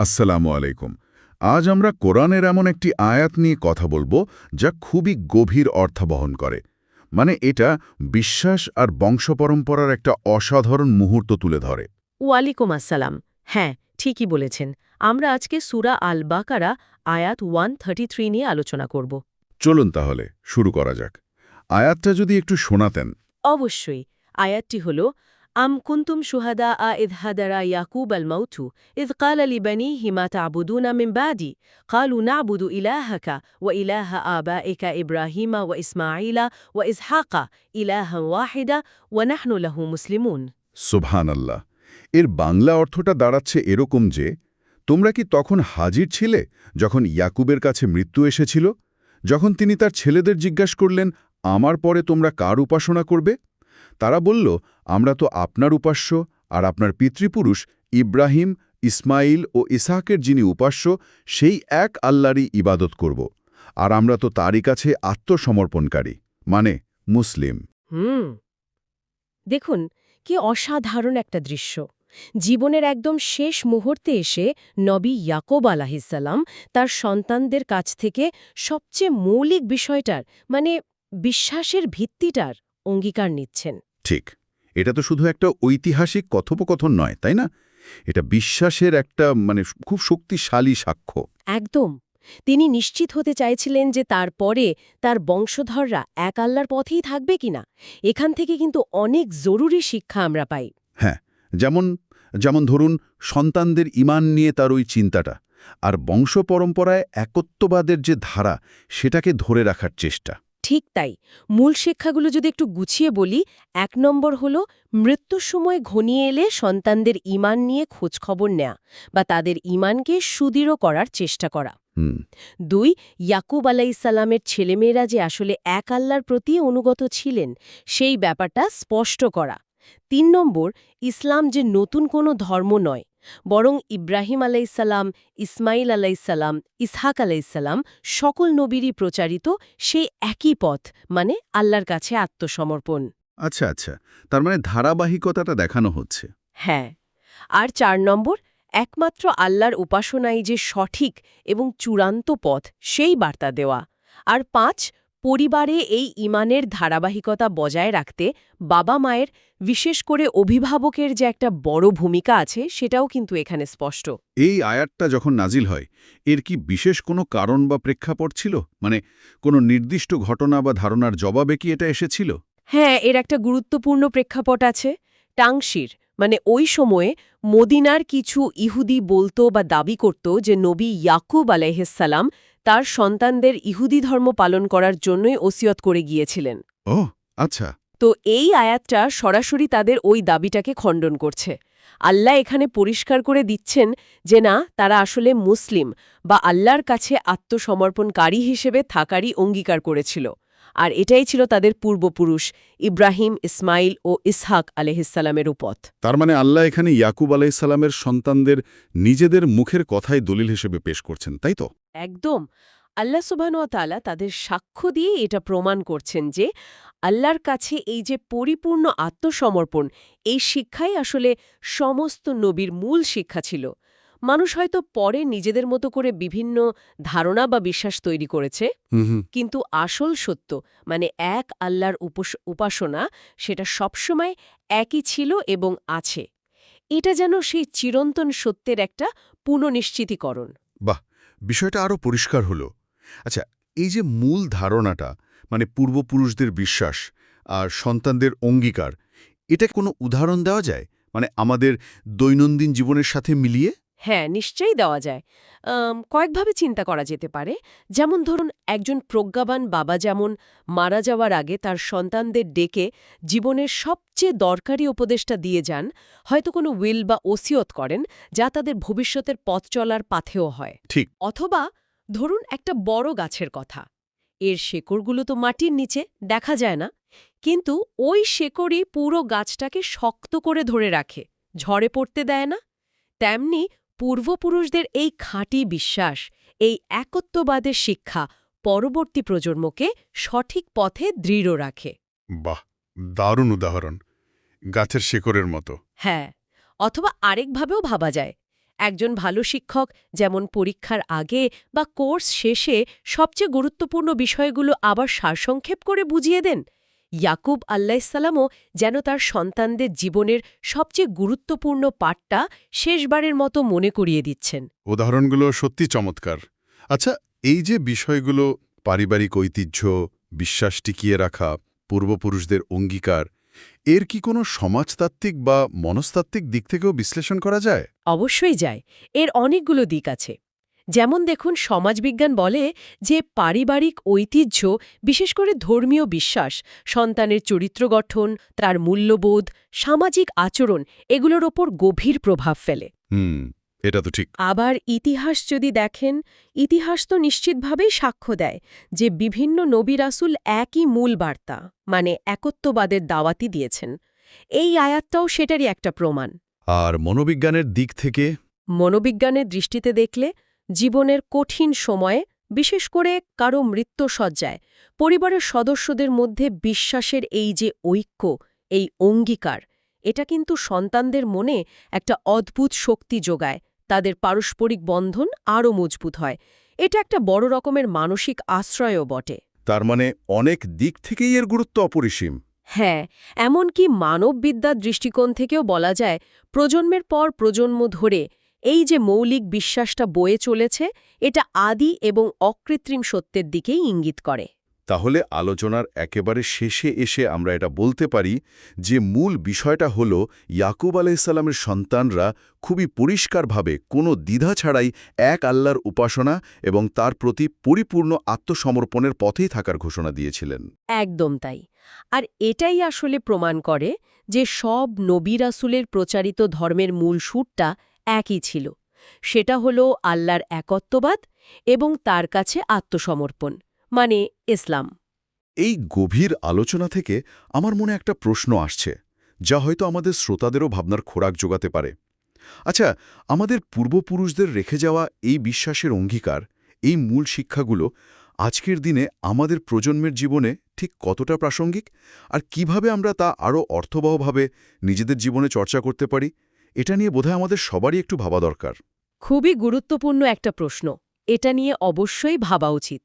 আসসালামু আলাইকুম। আজ আমরা কোরআনের এমন একটি আয়াত নিয়ে কথা বলব যা খুবই গভীর অর্থ বহন করে। মানে এটা বিশ্বাস আর বংশপরম্পরার একটা অসাধারণ মুহূর্ত তুলে ধরে। ওয়ালিকুম আসসালাম। হ্যাঁ ঠিকই বলেছেন। আমরা আজকে সুরা আল বাকারা আয়াত ওয়ান নিয়ে আলোচনা করব। চলুন তাহলে শুরু করা যাক। আয়াতটা যদি একটু শোনাতেন। অবশ্যই। আয়াতটি হল আম কুন্তুম সুহাদা আ ইদহাদারা ইয়াকুব আল মাউথু ইদ কাল আলি বানি হিমা তাবুদুনা মিন বাদি কালু নাবুদু ইলাহাকা ওয়া ইলাহা আবাইকা ইব্রাহিমা ওয়া ইসমাইলা ওয়া ইসহাকা ইলাহা ওয়াহিদা ওয়া নাহনু লাহু মুসলিমুন সুবহান আল্লাহ এর বাংলা অর্থটা দাঁড়াচ্ছে এরকম যে, তোমরা কি তখন হাজির ছিলে যখন ইয়াকুবের কাছে মৃত্যু এসেছিল? যখন তিনি তার ছেলেদের জিজ্ঞাসা করলেন, আমার পরে তোমরা কার উপাসনা করবে? তারা বলল, আমরা তো আপনার উপাস্য আর আপনার পিতৃপুরুষ ইব্রাহিম, ইসমাইল ও ইসাহাকের যিনি উপাস্য, সেই এক আল্লাহরই ইবাদত করব। আর আমরা তো তারই কাছে আত্মসমর্পণকারী মানে মুসলিম। হুম। দেখুন, কি অসাধারণ একটা দৃশ্য। জীবনের একদম শেষ মুহূর্তে এসে নবী ইয়াকব আলাহিসাল্লাম তার সন্তানদের কাছ থেকে সবচেয়ে মৌলিক বিষয়টার মানে বিশ্বাসের ভিত্তিটার অঙ্গীকার নিচ্ছেন। ঠিক এটা তো শুধু একটা ঐতিহাসিক কথোপকথন নয় তাই না? এটা বিশ্বাসের একটা মানে খুব শক্তিশালী সাক্ষ্য। একদম। তিনি নিশ্চিত হতে চাইছিলেন যে তারপরে তার বংশধররা এক আল্লাহর পথেই থাকবে কিনা এখান থেকে কিন্তু অনেক জরুরি শিক্ষা আমরা পাই। হ্যাঁ যেমন যেমন ধরুন সন্তানদের ইমান নিয়ে তার ওই চিন্তাটা আর বংশ পরম্পরায় একত্ববাদের যে ধারা সেটাকে ধরে রাখার চেষ্টা। ঠিক তাই। মূল শিক্ষাগুলো যদি একটু গুছিয়ে বলি এক নম্বর হল মৃত্যুর সময় ঘনিয়ে এলে সন্তানদের ইমান নিয়ে খোঁজখবর নেয়া বা তাদের ইমানকে সুদৃঢ় করার চেষ্টা করা। দুই ইয়াকুব আলাইসাল্লামের ছেলেমেয়েরা যে আসলে এক আল্লাহর প্রতি অনুগত ছিলেন সেই ব্যাপারটা স্পষ্ট করা। তিন নম্বর ইসলাম যে নতুন কোনো ধর্ম নয় বরং ইব্রাহিম আলাইসাল্লাম ইসমাইল আলাইসাল্লাম ইসহাক আলাইসাল্লাম সকল নবীরই প্রচারিত সেই একই পথ মানে আল্লাহর কাছে আত্মসমর্পণ। আচ্ছা আচ্ছা তার মানে ধারাবাহিকতাটা দেখানো হচ্ছে। হ্যাঁ আর চার নম্বর একমাত্র আল্লাহর উপাসনাই যে সঠিক এবং চূড়ান্ত পথ সেই বার্তা দেওয়া। আর পাঁচ পরিবারে এই ইমানের ধারাবাহিকতা বজায় রাখতে বাবা মায়ের বিশেষ করে অভিভাবকের যে একটা বড় ভূমিকা আছে সেটাও কিন্তু এখানে স্পষ্ট। এই আয়াতটা যখন নাজিল হয় এর কি বিশেষ কোনো কারণ বা প্রেক্ষাপট ছিল? মানে কোনো নির্দিষ্ট ঘটনা বা ধারণার জবাবে কি এটা এসেছিল? হ্যাঁ এর একটা গুরুত্বপূর্ণ প্রেক্ষাপট আছে। টাংশির মানে ওই সময়ে মদিনার কিছু ইহুদি বলতো বা দাবি করত যে নবী ইয়াকুব আলাইহিসাল্লাম তার সন্তানদের ইহুদি ধর্ম পালন করার জন্যই ওসিয়ত করে গিয়েছিলেন। ও আচ্ছা। তো এই আয়াতটা সরাসরি তাদের ওই দাবিটাকে খণ্ডন করছে। আল্লাহ এখানে পরিষ্কার করে দিচ্ছেন যে না তারা আসলে মুসলিম বা আল্লাহর কাছে আত্মসমর্পণকারী হিসেবে থাকারই অঙ্গীকার করেছিল। আর এটাই ছিল তাদের পূর্বপুরুষ ইব্রাহিম ইসমাইল ও ইসহাক আলহিসাল্লামের উপথ। তার মানে আল্লাহ এখানে ইয়াকুব আলাইসাল্লামের সন্তানদের নিজেদের মুখের কথাই দলিল হিসেবে পেশ করছেন তাই তো? একদম। আল্লাহ সুবাহতালা তাদের সাক্ষ্য দিয়ে এটা প্রমাণ করছেন যে আল্লাহর কাছে এই যে পরিপূর্ণ আত্মসমর্পণ এই শিক্ষাই আসলে সমস্ত নবীর মূল শিক্ষা ছিল। মানুষ হয়তো পরে নিজেদের মতো করে বিভিন্ন ধারণা বা বিশ্বাস তৈরি করেছে কিন্তু আসল সত্য মানে এক আল্লাহর উপাসনা সেটা সবসময় একই ছিল এবং আছে। এটা যেন সেই চিরন্তন সত্যের একটা পুনঃনিশ্চিতীকরণ। বাহ! বিষয়টা আরও পরিষ্কার হলো। আচ্ছা এই যে মূল ধারণাটা মানে পূর্বপুরুষদের বিশ্বাস আর সন্তানদের অঙ্গীকার, এটা কোনো উদাহরণ দেওয়া যায়? মানে আমাদের দৈনন্দিন জীবনের সাথে মিলিয়ে? হ্যাঁ নিশ্চয়ই দেওয়া যায়। কয়েকভাবে চিন্তা করা যেতে পারে। যেমন ধরুন একজন প্রজ্ঞাবান বাবা যেমন মারা যাওয়ার আগে তার সন্তানদের ডেকে জীবনের সবচেয়ে দরকারি উপদেশটা দিয়ে যান হয়তো কোনো উইল বা ওসিয়ত করেন যা তাদের ভবিষ্যতের পথ চলার পাথেও হয়। ঠিক। অথবা ধরুন একটা বড় গাছের কথা এর শেকড়গুলো তো মাটির নিচে দেখা যায় না। কিন্তু ওই শেকড়ই পুরো গাছটাকে শক্ত করে ধরে রাখে ঝড়ে পড়তে দেয় না। তেমনি পূর্বপুরুষদের এই খাঁটি বিশ্বাস এই একত্ববাদের শিক্ষা পরবর্তী প্রজন্মকে সঠিক পথে দৃঢ় রাখে। বাহ দারুণ উদাহরণ। গাছের শেকড়ের মতো। হ্যাঁ অথবা আরেকভাবেও ভাবা যায়। একজন ভালো শিক্ষক যেমন পরীক্ষার আগে বা কোর্স শেষে সবচেয়ে গুরুত্বপূর্ণ বিষয়গুলো আবার সারসংক্ষেপ করে বুঝিয়ে দেন ইয়াকুব আল্লাহিসাল্লামও যেন তার সন্তানদের জীবনের সবচেয়ে গুরুত্বপূর্ণ পাঠটা শেষবারের মতো মনে করিয়ে দিচ্ছেন। উদাহরণগুলো সত্যি চমৎকার। আচ্ছা এই যে বিষয়গুলো পারিবারিক ঐতিহ্য বিশ্বাস টিকিয়ে রাখা পূর্বপুরুষদের অঙ্গীকার এর কি কোনো সমাজতাত্ত্বিক বা মনস্তাত্ত্বিক দিক থেকেও বিশ্লেষণ করা যায়? অবশ্যই যায়। এর অনেকগুলো দিক আছে। যেমন দেখুন সমাজবিজ্ঞান বলে যে পারিবারিক ঐতিহ্য বিশেষ করে ধর্মীয় বিশ্বাস সন্তানের চরিত্র গঠন তার মূল্যবোধ সামাজিক আচরণ এগুলোর ওপর গভীর প্রভাব ফেলে। এটা তো ঠিক। আবার ইতিহাস যদি দেখেন ইতিহাস তো নিশ্চিতভাবেই সাক্ষ্য দেয় যে বিভিন্ন নবী রাসুল একই মূল বার্তা মানে একত্ববাদের দাওয়াতি দিয়েছেন। এই আয়াতটাও সেটারই একটা প্রমাণ। আর মনোবিজ্ঞানের দিক থেকে? মনোবিজ্ঞানের দৃষ্টিতে দেখলে জীবনের কঠিন সময়ে বিশেষ করে কারও মৃত্যুসজ্জায় পরিবারের সদস্যদের মধ্যে বিশ্বাসের এই যে ঐক্য এই অঙ্গীকার এটা কিন্তু সন্তানদের মনে একটা অদ্ভুত শক্তি যোগায় তাদের পারস্পরিক বন্ধন আরও মজবুত হয়। এটা একটা বড় রকমের মানসিক আশ্রয়ও বটে। তার মানে অনেক দিক থেকেই এর গুরুত্ব অপরিসীম। হ্যাঁ এমনকি মানববিদ্যার দৃষ্টিকোণ থেকেও বলা যায় প্রজন্মের পর প্রজন্ম ধরে এই যে মৌলিক বিশ্বাসটা বয়ে চলেছে এটা আদি এবং অকৃত্রিম সত্যের দিকেই ইঙ্গিত করে। তাহলে আলোচনার একেবারে শেষে এসে আমরা এটা বলতে পারি যে মূল বিষয়টা হল ইয়াকুব আলাইসাল্লামের সন্তানরা খুবই পরিষ্কারভাবে কোনো দ্বিধা ছাড়াই এক আল্লাহর উপাসনা এবং তার প্রতি পরিপূর্ণ আত্মসমর্পণের পথেই থাকার ঘোষণা দিয়েছিলেন। একদম তাই। আর এটাই আসলে প্রমাণ করে যে সব নবী রাসুলের প্রচারিত ধর্মের মূল সুরটা একই ছিল। সেটা হল আল্লাহর একত্ববাদ এবং তার কাছে আত্মসমর্পণ মানে ইসলাম। এই গভীর আলোচনা থেকে আমার মনে একটা প্রশ্ন আসছে, যা হয়তো আমাদের শ্রোতাদেরও ভাবনার খোরাক যোগাতে পারে। আচ্ছা আমাদের পূর্বপুরুষদের রেখে যাওয়া এই বিশ্বাসের অঙ্গীকার, এই মূল শিক্ষাগুলো আজকের দিনে আমাদের প্রজন্মের জীবনে ঠিক কতটা প্রাসঙ্গিক? আর কীভাবে আমরা তা আরও অর্থবহভাবে নিজেদের জীবনে চর্চা করতে পারি? এটা নিয়ে বোধহয় আমাদের সবারই একটু ভাবা দরকার। খুবই গুরুত্বপূর্ণ একটা প্রশ্ন। এটা নিয়ে অবশ্যই ভাবা উচিত।